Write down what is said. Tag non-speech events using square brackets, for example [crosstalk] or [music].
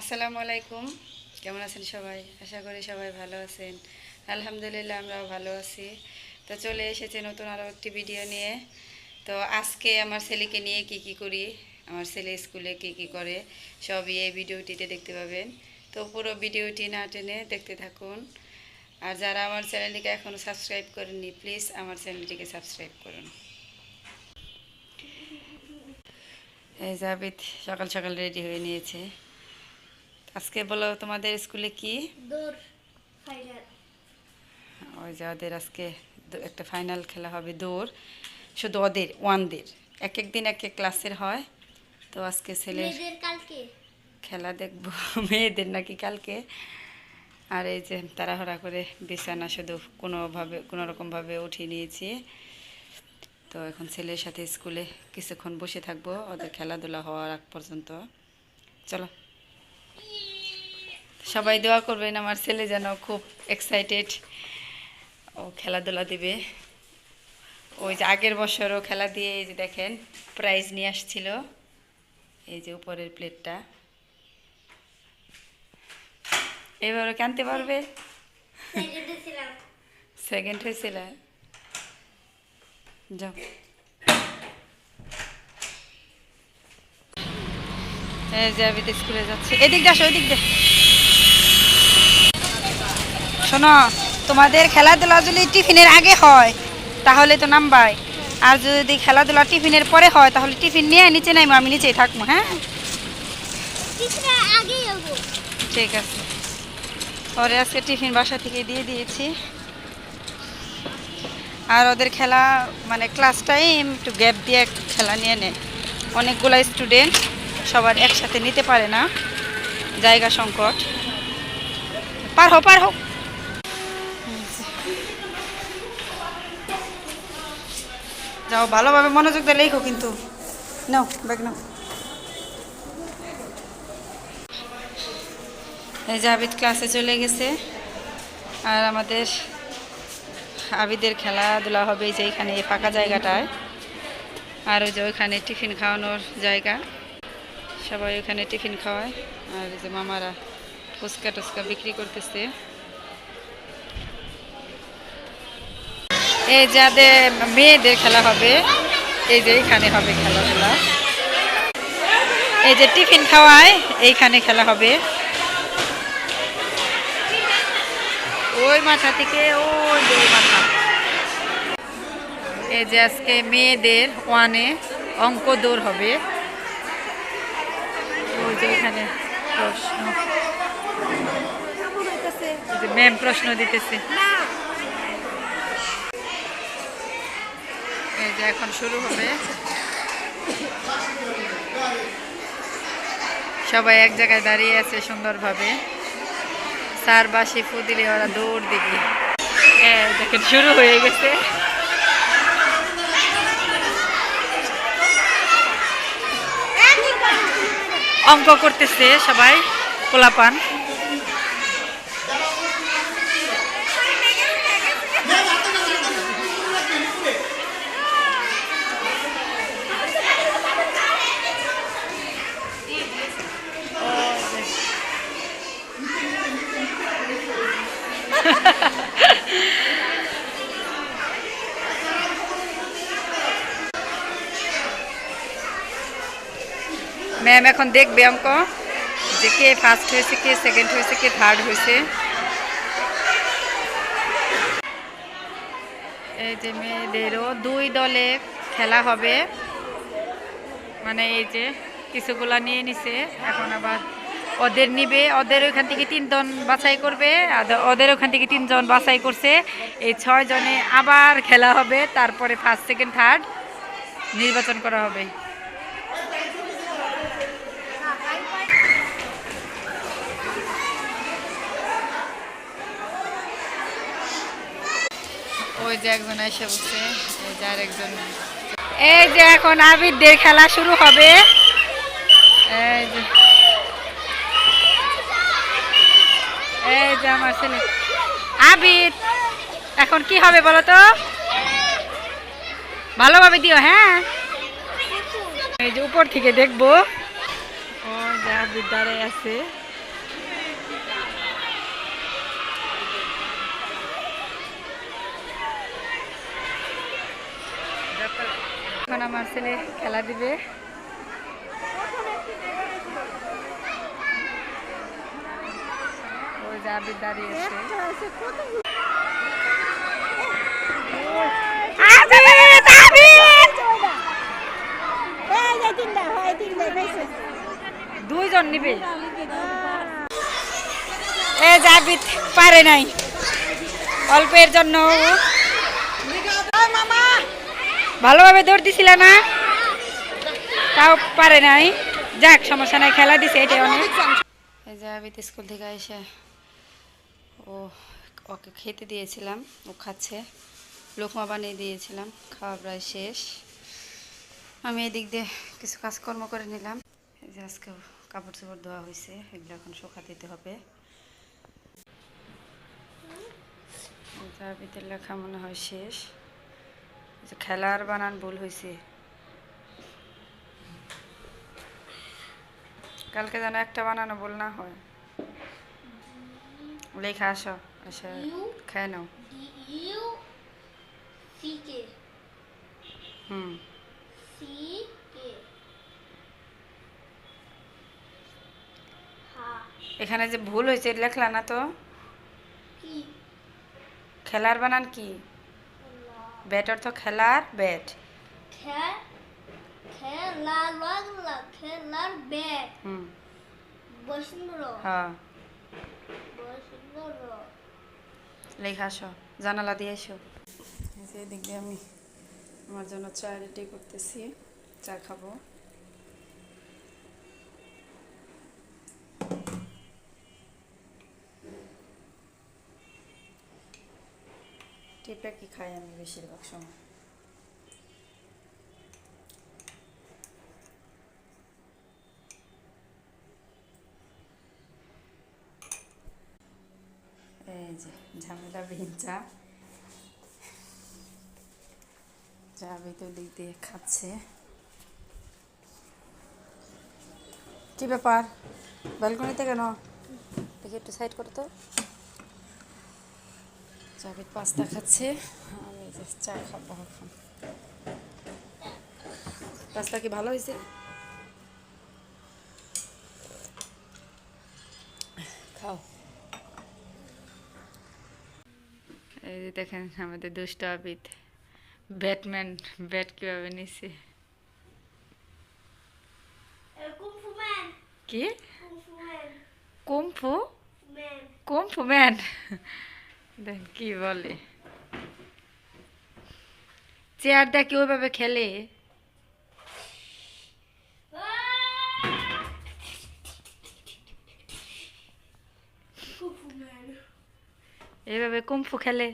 আসসালামু আলাইকুম। কেমন আছেন সবাই? আশা করি সবাই ভালো আছেন। আলহামদুলিল্লাহ আমরাও ভালো আছি। তো চলে এসেছে নতুন আরও একটি ভিডিও নিয়ে। তো আজকে আমার ছেলেকে নিয়ে কি কি করি, আমার ছেলে স্কুলে কি কি করে, সবই এই ভিডিওটিতে দেখতে পাবেন। তো পুরো ভিডিওটি না টেনে দেখতে থাকুন। আর যারা আমার চ্যানেলটিকে এখনও সাবস্ক্রাইব করেননি প্লিজ আমার চ্যানেলটিকে সাবস্ক্রাইব করুন। এই জাবিদ সকাল সকাল রেডি হয়ে নিয়েছে। আজকে বলো তোমাদের স্কুলে কি? ওই যে ওদের আজকে একটা ফাইনাল খেলা হবে দৌড়। শুধু ওদের ওয়ানদের এক এক দিন এক এক ক্লাসের হয়। তো আজকে ছেলে খেলা দেখব। [laughs] মেয়েদের নাকি কালকে? আর এই যে তাড়াহড়া করে বিছানা শুধু কোনোভাবে কোনো রকমভাবে উঠিয়ে নিয়েছি। তো এখন ছেলের সাথে স্কুলে কিছুক্ষণ বসে থাকব। ওদের খেলাধুলা হওয়ার আগ পর্যন্ত। চলো। সবাই দোয়া করবেন আমার ছেলে যেন খুব এক্সাইটেড ও খেলাধুলা দিবে। ওই যে আগের বছরও খেলা দিয়ে এই যে দেখেন প্রাইজ নিয়ে আসছিল। এই যে উপরের প্লেটটা এবারও কি আনতে পারবে? সেকেন্ড হয়েছিল যাও। এই যে আমি স্কুলে যাচ্ছি। এদিক দিয়ে আসো এদিক দিয়ে। শোনো তোমাদের খেলাধুলা যদি টিফিনের আগে হয় তাহলে তো নামবাই। আর যদি খেলাধুলা টিফিনের পরে হয় তাহলে টিফিন নিয়ে নিচে নাইমো আমি নিচেই থাকব হ্যাঁ? ঠিক আছে। পরে আজকে টিফিন বাসা থেকে দিয়ে দিয়েছি। আর ওদের খেলা মানে ক্লাস টাইম একটু গ্যাপ দিয়ে খেলা নিয়ে নেয় অনেকগুলা স্টুডেন্ট সবার একসাথে নিতে পারে না। জায়গা সংকট। পার হো পার হো যাও, ভালোভাবে মনোযোগ দিয়ে লেখো কিন্তু। নাও, ব্যাগ নাও। এই যে আবিদ ক্লাসে চলে গেছে। আর আমাদের আবিদের খেলাধুলা হবে যে এই ফাঁকা জায়গাটায়। আর ওই যে ওইখানে টিফিন খাওয়ানোর জায়গা। সবাই ওখানে টিফিন খাওয়ায়। আর যে মামারা ফুচকা টুচকা বিক্রি করতেছে। এই যাদের মেয়েদের খেলা হবে। এই যে এইখানে হবে খেলাধুলা। এই যে টিফিন খাওয়ায়, এইখানে খেলা হবে। ওই মাথা থেকে, ওই মাথা। এই যে আজকে মেয়েদের ওয়ানে অঙ্ক দৌড় হবে। ওই যে এখানে প্রশ্ন। ম্যাম প্রশ্ন দিতেছে। এই এখন শুরু হবে। সবাই এক জায়গায় দাঁড়িয়ে আছে সুন্দরভাবে। স্যার বাসি ফু দিলে ওরা দৌড় দিবে। দেখেন, শুরু হয়ে গেছে। অঙ্ক করতেছে সবাই, পোলাপান। ম্যাম এখন দেখবে অঙ্ক যে কে ফার্স্ট হয়েছে, কে সেকেন্ড হয়েছে, কে থার্ড হয়েছে। এই যে মেয়েদেরও দুই দলে খেলা হবে। মানে এই যে কিছুগুলা নিয়ে নিছে, এখন আবার ওদের নিবে। ওদের ওইখান থেকে তিনজন বাছাই করবে, আর ওদের ওখান থেকে তিনজন বাছাই করছে। এই ছয় জনে আবার খেলা হবে, তারপরে ফার্স্ট সেকেন্ড থার্ড নির্বাচন করা হবে। এই যে এখন খেলা শুরু হবে। এই যে। আমার ছেলে। আবিদ এখন কি হবে বলো তো? ভালোভাবে দিও হ্যাঁ? এই যে উপর থেকে দেখব। ও যা আবিদ দাঁড়ায় আছে। এখন আমার ছেলে খেলা দিবে। ওই দাঁড়িয়েছে। দুইজন নিবে। এ জাবিদ পারে নাই। অল্পের জন্য ভালোভাবে দৌড় দিছিল না? তাও পারে নাই। যাক, সমস্যা নাই, খেলা দিছে এটা অনেক। এই যে স্কুল থেকে এসে ও ওকে খেতে দিয়েছিলাম, ও খাচ্ছে। লোকমা বানিয়ে দিয়েছিলাম, খাওয়া প্রায় শেষ। আমি এদিক দিয়ে কিছু কাজকর্ম করে নিলাম। এই যে আজকে কাপড় চোপড় ধোয়া হয়েছে এগুলো এখন শোকা দিতে হবে। ভিতরে লেখা মনে হয় শেষ। খেলার বানান ভুল হয়েছে কালকে যেন একটা বানানো ভুল না হয়। লেখা আসো খেয়ে নাও। হুম। এখানে যে ভুল হয়েছে লেখলা না তো? খেলার বানান কি? ব্যাট অর্থ খেলার ব্যাট খে খেলা লাগলা খেলার ব্যাট হুম। হ্যাঁ। বসুন্ধর। লেখা আসো জানালা দিয়ে এসো। এই যে এদিক দিয়ে আমি আমার জন্য চা রেডি করতেছি চা খাব। টিপটা কি খাই আমি বেশিরভাগ সময় এই যে ঝামেলা বিহীন চা চা ভিতর দিক দিয়ে খাচ্ছে কি ব্যাপার ব্যালকনিতে কেন? দেখি একটু সাইড করো চাবির পাস্তা খাচ্ছে। আমি যে চা খাব এখন। পাস্তা কি ভালো হয়েছে? খাও। এই যে দেখেন আমাদের দুষ্ট আবিদ। ব্যাটম্যান ব্যাট কীভাবে নিছে? কি? Kung fu kung fu? Man. Man. দেখ কি বলে। চেয়ার দেখে ওইভাবে খেলে। এইভাবে কুম্ফু খেলে।